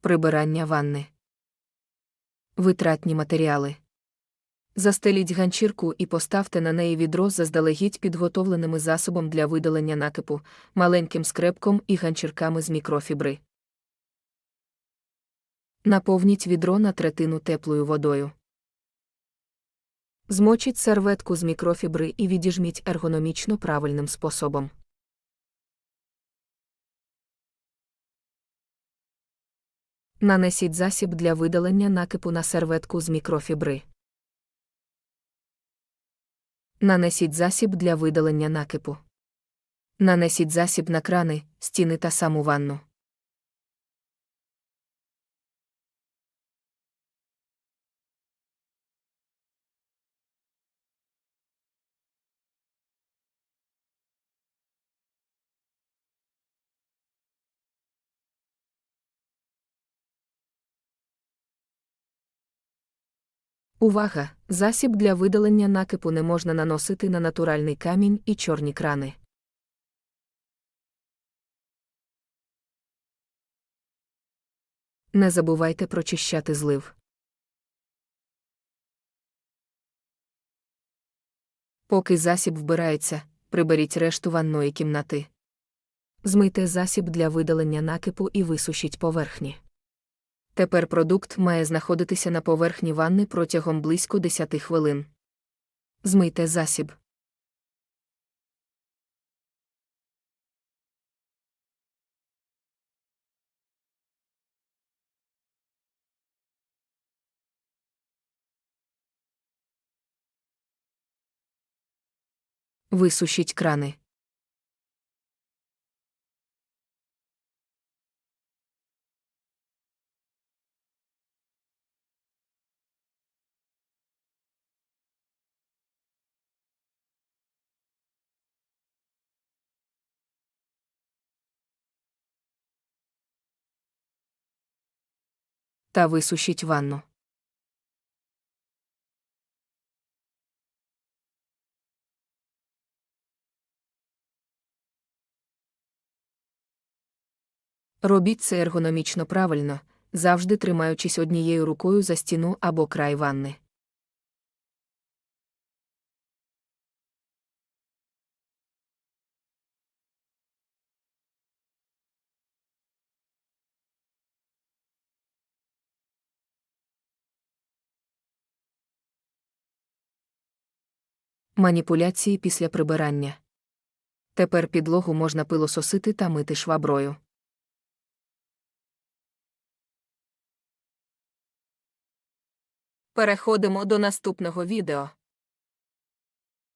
Прибирання ванни. Витратні матеріали. Застеліть ганчірку і поставте на неї відро заздалегідь підготовленими засобом для видалення накипу, маленьким скрепком і ганчірками з мікрофібри. Наповніть відро на третину теплою водою. Змочіть серветку з мікрофібри і відіжміть ергономічно правильним способом. Нанесіть засіб для видалення накипу на серветку з мікрофібри. Нанесіть засіб для видалення накипу. Нанесіть засіб на крани, стіни та саму ванну. Увага! Засіб для видалення накипу не можна наносити на натуральний камінь і чорні крани. Не забувайте прочищати злив. Поки засіб вбирається, приберіть решту ванної кімнати. Змийте засіб для видалення накипу і висушіть поверхні. Тепер продукт має знаходитися на поверхні ванни протягом близько 10 хвилин. Змийте засіб. Висушіть крани. Та висушіть ванну. Робіть це ергономічно правильно, завжди тримаючись однією рукою за стіну або край ванни. Маніпуляції після прибирання. Тепер підлогу можна пилососити та мити шваброю. Переходимо до наступного відео.